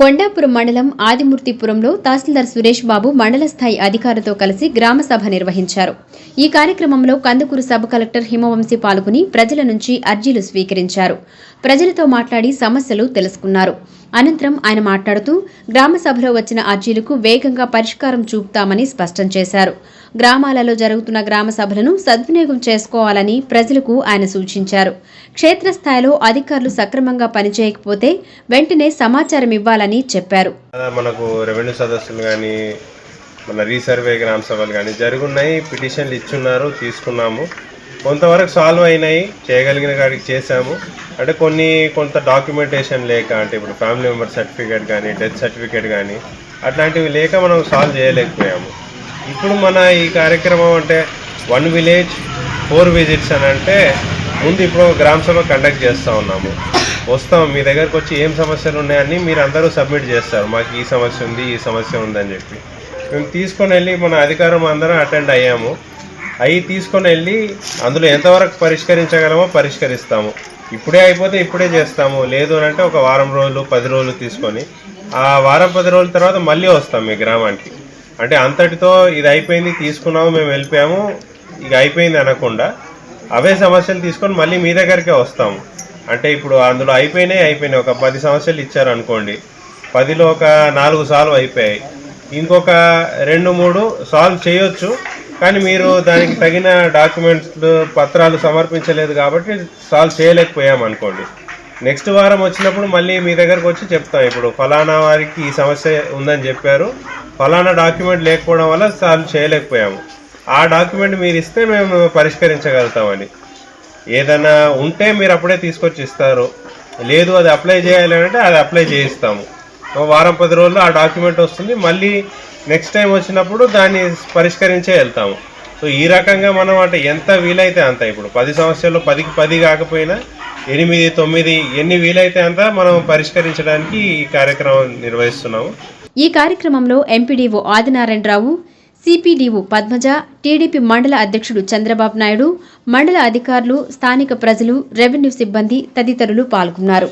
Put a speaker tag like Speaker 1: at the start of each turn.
Speaker 1: కొండాపురం మండలం ఆదిమూర్తిపురంలో తహసీల్దార్ సురేష్ బాబు మండల స్థాయి అధికారులతో కలిసి గ్రామ సభ నిర్వహించారు. ఈ కార్యక్రమంలో కందుకూరు సబ్ కలెక్టర్ హిమవంశి పాల్గొని ప్రజల నుంచి అర్జీలు స్వీకరించారు. ప్రజలతో మాట్లాడి సమస్యలు తెలుసుకున్నారు. అనంతరం ఆయన మాట్లాడుతూ గ్రామ సభలో వచ్చిన అర్జీలకు వేగంగా పరిష్కారం చూపుతామని స్పష్టం చేశారు. గ్రామాలలో జరుగుతున్న గ్రామ సభలను సద్వినియోగం చేసుకోవాలని ప్రజలకు ఆయన సూచించారు. క్షేత్రస్థాయిలో అధికారులు సక్రమంగా పనిచేయకపోతే వెంటనే సమాచారం ఇవ్వాలని చెప్పారు.
Speaker 2: మనకు రెవెన్యూ సదస్సులు కానీ మన రీసర్వే గ్రామ సభలు కానీ జరుగున్నాయి. పిటిషన్లు ఇచ్చున్నారు తీసుకున్నాము. కొంతవరకు సాల్వ్ అయినాయి చేయగలిగిన కాడికి చేశాము. అంటే కొన్ని కొంత డాక్యుమెంటేషన్ లేక అంటే ఇప్పుడు ఫ్యామిలీ మెంబర్ సర్టిఫికేట్ కానీ డెత్ సర్టిఫికేట్ కానీ అట్లాంటివి లేక మనం సాల్వ్ చేయలేకపోయాము. ఇప్పుడు మన ఈ కార్యక్రమం అంటే వన్ విలేజ్ ఫోర్ విజిట్స్ అని అంటే ముందు ఇప్పుడు గ్రామ సభ కండక్ట్ చేస్తూ ఉన్నాము. వస్తాం మీ దగ్గరకు వచ్చి ఏం సమస్యలు ఉన్నాయని మీరు అందరూ సబ్మిట్ చేస్తారు. మాకు ఈ సమస్య ఉంది ఈ సమస్య ఉందని చెప్పి. మేము తీసుకొని వెళ్ళి మన అధికారం అందరం అటెండ్ అయ్యాము. అవి తీసుకొని వెళ్ళి అందులో ఎంతవరకు పరిష్కరించగలమో పరిష్కరిస్తాము. ఇప్పుడే అయిపోతే ఇప్పుడే చేస్తాము. లేదు అని అంటే ఒక వారం రోజులు పది రోజులు తీసుకొని ఆ వారం పది రోజుల తర్వాత మళ్ళీ వస్తాం మీ గ్రామానికి. అంటే అంతటితో ఇది అయిపోయింది తీసుకున్నాము మేము వెళ్ళిపోయాము ఇక అయిపోయింది అనకుండా అవే సమస్యలు తీసుకొని మళ్ళీ మీ దగ్గరికే వస్తాము. అంటే ఇప్పుడు అందులో అయిపోయినాయి అయిపోయినాయి. ఒక పది సమస్యలు ఇచ్చారు అనుకోండి పదిలో ఒక నాలుగు సాల్వ్ అయిపోయాయి. ఇంకొక రెండు మూడు సాల్వ్ చేయొచ్చు. కానీ మీరు దానికి తగిన డాక్యుమెంట్స్ పత్రాలు సమర్పించలేదు కాబట్టి సాల్వ్ చేయలేకపోయాం అనుకోండి. నెక్స్ట్ వారం వచ్చినప్పుడు మళ్ళీ మీ దగ్గరకు వచ్చి చెప్తాం. ఇప్పుడు ఫలానా వారికి ఈ సమస్య ఉందని చెప్పారు. ఫలానా డాక్యుమెంట్ లేకపోవడం వల్ల సాల్వ్ చేయలేకపోయాము. ఆ డాక్యుమెంట్ మీరు ఇస్తే మేము పరిష్కరించగలుగుతామని. ఏదైనా ఉంటే మీరు అప్పుడే తీసుకొచ్చి ఇస్తారు. లేదు అది అప్లై చేయాలి అంటే అది అప్లై చేయిస్తాము. వారం పది రోజుల్లో ఆ డాక్యుమెంట్ వస్తుంది. మళ్ళీ నెక్స్ట్ టైం వచ్చినప్పుడు దాన్ని పరిష్కరించే వెళ్తాము. సో ఈ రకంగా మనం అంటే ఎంత వీలైతే అంత. ఇప్పుడు పది సంవత్సరాలు పదికి పది కాకపోయినా ఎనిమిది తొమ్మిది ఎన్ని వీలైతే అంత మనం పరిష్కరించడానికి ఈ కార్యక్రమం నిర్వహిస్తున్నాము.
Speaker 1: ఈ కార్యక్రమంలో MPDO Adinarayanarao CPDO Padmaja TDP mandal అధ్యక్షుడు చంద్రబాబు నాయుడు మండల అధికారులు స్థానిక ప్రజలు రెవెన్యూ సిబ్బంది తదితరులు పాల్గొన్నారు.